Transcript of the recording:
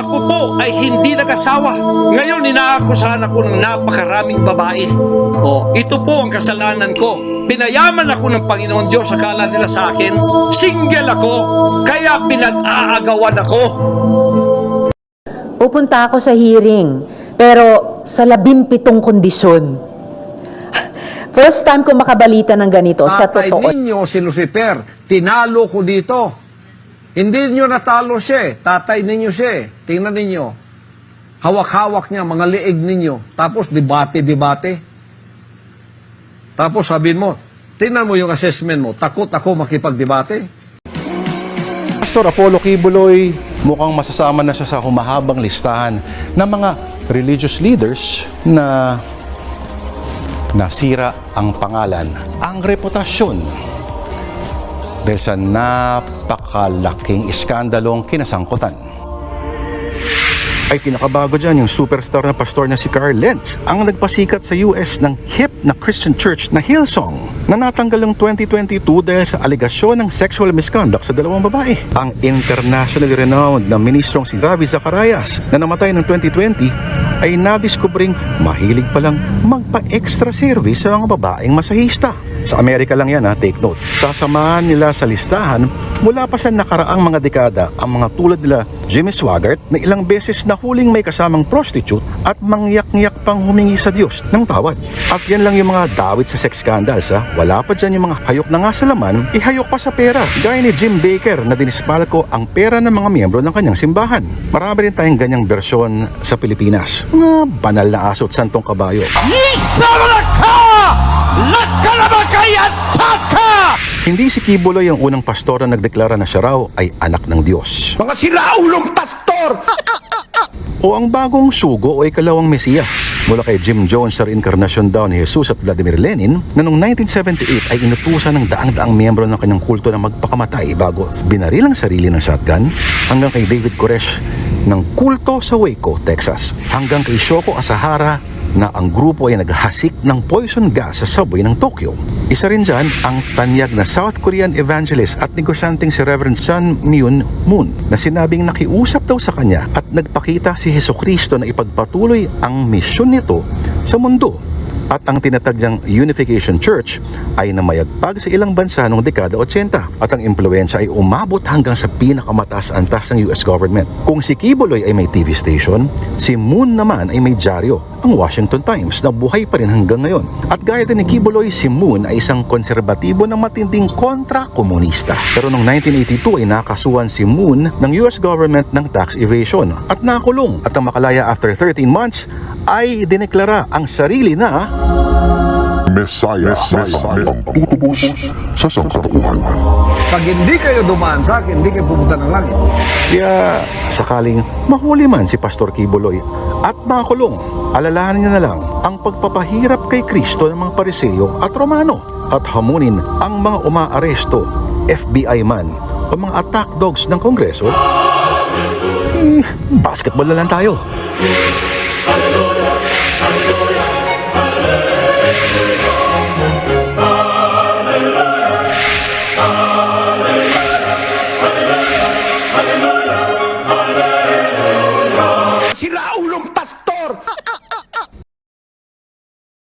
Ako po ay hindi nag-asawa. Ngayon inaakusahan ako ng napakaraming babae. O, ito po ang kasalanan ko. Pinayaman ako ng Panginoon Diyos. Akala nila sa akin, single ako. Kaya pinag-aagawan ako. Pupunta ako sa hearing, pero sa labimpitong kondisyon. First time ko makabalita ng ganito, sa Tatay totoo. ninyo si Lucifer, tinalo ko dito. Hindi nyo natalo siya eh. Tatay ninyo siya eh. Tingnan ninyo. Hawak-hawak niya, mga liig ninyo. Tapos debate-debate. Tapos sabihin mo, tingnan mo yung assessment mo, takot ako makipagdebate. Pastor Apollo Kibuloy, mukhang masasama na siya sa humahabang listahan ng mga religious leaders na nasira ang pangalan, ang reputasyon dahil sa napakalaking iskandalong kinasangkutan. Ay kinakabago dyan yung superstar na pastor na si Carl Lentz ang nagpasikat sa US ng hip na Christian church na Hillsong na natanggal ng 2022 dahil sa alegasyon ng sexual misconduct sa dalawang babae. Ang internationally renowned na ministrong si Ravi Zacarias na namatay noong 2020 ay nadiskubring mahilig palang magpa-extra service sa mga babaeng masahista. Sa Amerika lang yan ha, take note. Sasamahan nila sa listahan mula pa sa nakaraang mga dekada ang mga tulad nila Jimmy Swaggart na ilang beses nahuling may kasamang prostitute at mangyak-ngyak pang humingi sa Diyos ng tawad. At yan lang yung mga dawit sa sex scandals ha. Wala pa dyan yung mga hayok na nga sa laman, ihayok pa sa pera. Gaya ni Jim Baker na dinispal ko ang pera ng mga miyembro ng kanyang simbahan. Marami rin tayong ganyang bersyon sa Pilipinas. Mga banal na aso at santong kabayo. Hindi si Kibuloy ang unang pastor na nagdeklara na siya raw ay anak ng Diyos. Mga silaulong pastor! O ang bagong sugo o ikalawang mesiyas mula kay Jim Jones sa reinkarnasyon daw ni Jesus at Vladimir Lenin na noong 1978 ay inutusan ng daang-daang miyembro ng kanyang kulto na magpakamatay bago binaril ang sarili ng shotgun hanggang kay David Koresh ng kulto sa Waco, Texas hanggang kay Shoko Asahara na ang grupo ay naghasik ng poison gas sa subway ng Tokyo. Isa rin dyan ang tanyag na South Korean evangelist at negosyanteng si Reverend Sun Myun Moon na sinabing nakiusap daw sa kanya at nagpakita si Heso Kristo na ipagpatuloy ang misyon nito sa mundo at ang tinatag niyang Unification Church ay namayagpag sa ilang bansa noong dekada 80 at ang impluensya ay umabot hanggang sa pinakamataas antas ng US government. Kung si Kibuloy ay may TV station, si Moon naman ay may dyaryo, ang Washington Times na buhay pa rin hanggang ngayon. At gaya din ni Kibuloy, si Moon ay isang konserbatibo na matinding kontra-komunista. Pero noong 1982 ay nakasuhan si Moon ng US government ng tax evasion at nakulong at ang makalaya after 13 months ay dineklara ang sarili na Messiah, Messiah ang tutubos sa sangkatauhan. Pag hindi kayo dumaan sa akin, hindi kayo pupunta ng langit. Kaya sakaling mahuli man si Pastor Kibuloy at makulong, alalahanin niya na lang ang pagpapahirap kay Kristo ng mga Pariseo at Romano at hamunin ang mga umaaresto, FBI man o mga attack dogs ng Kongreso. Eh, basketball na lang tayo.